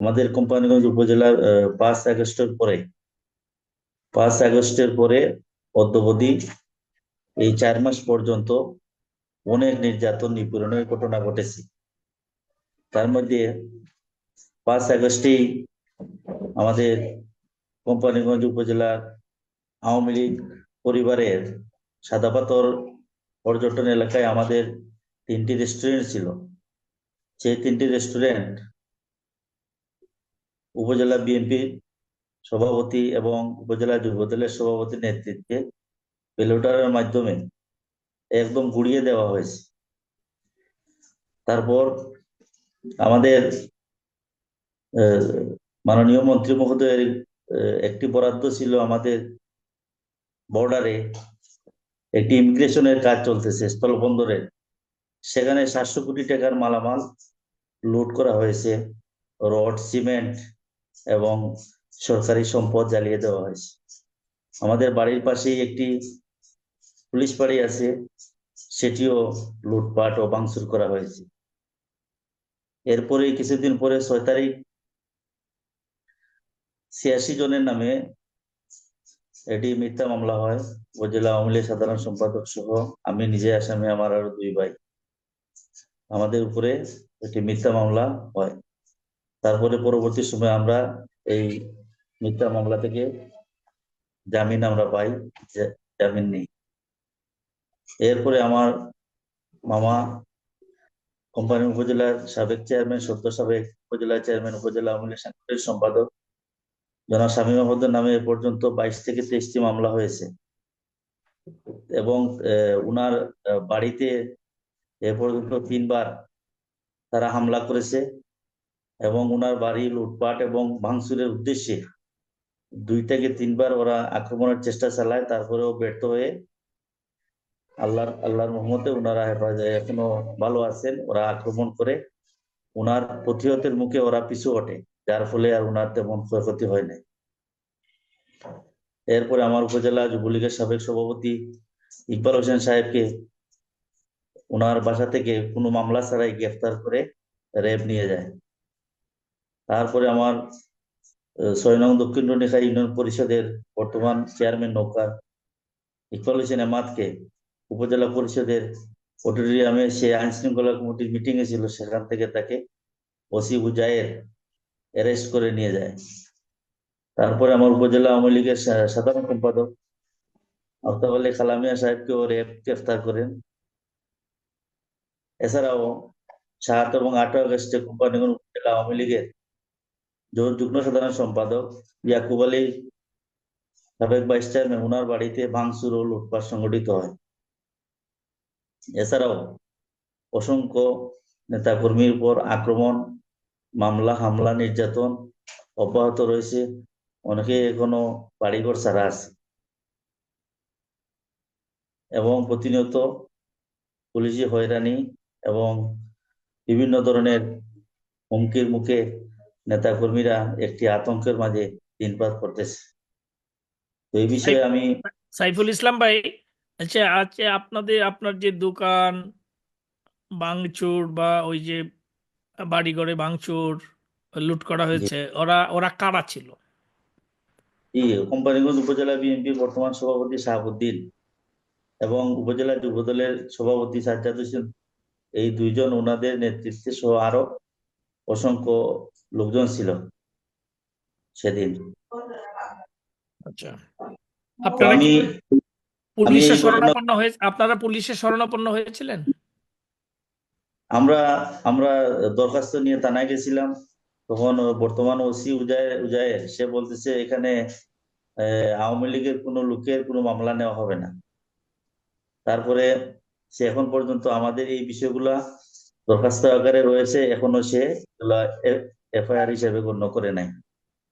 আমাদের কোম্পানিগঞ্জ উপজেলার পাঁচ আগস্টের পরে, পাঁচ আগস্টের পরে অদ্যবধি এই চার মাস পর্যন্ত অনেক নির্যাতন, নিপীড়নের ঘটনা ঘটেছে। তার মধ্যে পাঁচ আগস্টেই আমাদের কোম্পানিগঞ্জ উপজেলার আওয়ামী লীগ পরিবারের সাদাপাতর পর্যটন এলাকায় আমাদের তিনটি রেস্টুরেন্ট ছিল। সেই তিনটি রেস্টুরেন্ট উপজেলা বিএনপি সভাপতি এবং উপজেলা যুবদলের সভাপতির নেতৃত্বে বেলোটারের মাধ্যমে একদম গুড়িয়ে দেওয়া হয়েছে। তারপর আমাদের মাননীয় মন্ত্রী মহোদয়ের একটি বরাদ্দ ছিল আমাদের বর্ডারে একটি ইমিগ্রেশনের কাজ চলতেছে স্থলবন্দরের সেখানে সাতশো কোটি টাকার মালামাল লুট করা হয়েছে। রড, সিমেন্ট এবং সরকারি সম্পদ জ্বালিয়ে দেওয়া হয়েছে। আমাদের বাড়ির পাশেই একটি পুলিশ বাড়ি আছে, সেটিও লুটপাট ও ভাঙচুর করা হয়েছে। এরপরে কিছুদিন পরে ছয় তারিখ ছিয়াশি জনের নামে এটি মিথ্যা মামলা হয়। উপজেলা আওয়ামী লীগ সাধারণ সম্পাদক সহ আমি নিজে, আসামি আমার আরও দুই ভাই। আমাদের উপরে একটি মিথ্যা মামলা হয়। তারপরে পরবর্তী সময় আমরা এই মিথ্যা মামলা থেকে জামিন আমরা পাই জামিন নেই। এরপরে আমার মামা কোম্পানি উপজেলার সাবেক চেয়ারম্যান, সদ্য সাবেক উপজেলা চেয়ারম্যান, উপজেলা আওয়ামী লীগ সাংগঠনিক সম্পাদক জনাব শামীম আহমদের নামে এ পর্যন্ত বাইশ থেকে তেইশটি মামলা হয়েছে। এবং উনার বাড়িতে এ পর্যন্ত তিনবার তারা হামলা করেছে। এবং ওনার বাড়ি লুটপাট এবং ভাঙচুরের উদ্দেশ্যে দুই থেকে তিনবার ওরা আক্রমণের চেষ্টা চালায়, তারপরেও ব্যর্থ হয়ে আল্লাহর আল্লাহর রহমতে ওনারা হেফাজতে, এখনও ভালো আছেন। ওরা আক্রমণ করে ওনার প্রতিহতের মুখে ওরা পিছু হটে, যার ফলে আর ওনার তেমন ক্ষয়ক্ষতি হয় নাই। এরপরে আমার উপজেলা যুবলীগের সাবেক সভাপতি ইকবাল হোসেন সাহেবকে ওনার বাসা থেকে কোনো মামলা ছাড়াই গ্রেফতার করে র্যাব নিয়ে যায়। তারপরে আমার ছয় নং দক্ষিণ রনিখা ইউনিয়ন পরিষদের বর্তমান চেয়ারম্যান নৌকার ইকবাল হোসেন এমাদকে উপজেলা পরিষদের অডিটোরিয়ামে সে আইন শৃঙ্খলা কমিটির মিটিং এ ছিল, সেখান থেকে তাকে ওসি বুজায়ের অ্যারেস্ট করে নিয়ে যায়। তারপরে আমার উপজেলা আওয়ামী লীগের সাধারণ সম্পাদক আফতাব আলী খালামিয়া সাহেবকেও র্যাব গ্রেফতার করেন। এছাড়াও সাত এবং আট আগস্টে কোম্পানিগঞ্জ উপজেলা আওয়ামী লীগের যুগ- যুগ্ম সাধারণ সম্পাদক ইয়াকুব আলী সাবেক ভাইস চেয়ারম্যান ওনার বাড়িতে ভাঙচুর ও লুটপাট সংঘটিত হয়। এছাড়াও অসংখ্য নেতাকর্মীর উপর আক্রমণ, মামলা, হামলা, নির্যাতন অব্যাহত রয়েছে। অনেকে এখনও বাড়িঘর ছাড়া আছে। এবং প্রতিনিয়ত পুলিশি হয়রানি এবং বিভিন্ন ধরনের হুমকির মুখে নেতাকর্মীরা একটি আতঙ্কের মাঝে দিনপাত করতেছে। তো এই বিষয়ে আমি সাইফুল ইসলাম ভাই আচ্ছা আচ্ছা আপনাদের আপনার যে দোকান ভাঙচুর বা ওই যে বাড়িঘরে ভাঙচুর লুট করা হয়েছে ওরা ওরা কারা ছিল? ই কোম্পানিগঞ্জ উপজেলা বিএনপির বর্তমান সভাপতি শাহাবুদ্দিন এবং উপজেলা যুবদলের সভাপতি সাজ্জাদ হোসেন এই দুইজন ওনাদের নেতৃত্বে সহ আরও অসংখ্য লোকজন ছিল সেদিন। আচ্ছা। আপনারা কি আমি পুলিশে শরণাপন্ন হয়ে আপনারা পুলিশে শরণাপন্ন হয়েছিলেন? আমরা আমরা দরখাস্ত নিয়ে থানায় গেছিলাম। তখন বর্তমান ওসি উজায় উজায়ের সে বলতেছে এখানে আহ, আওয়ামী লীগের কোনো লোকের কোনো মামলা নেওয়া হবে না। তারপরে সে এখন পর্যন্ত আমাদের এই বিষয়গুলা দরখাস্ত আকারে রয়েছে। এখনও সে এফআইআর হিসেবে গণ্য করে নাই।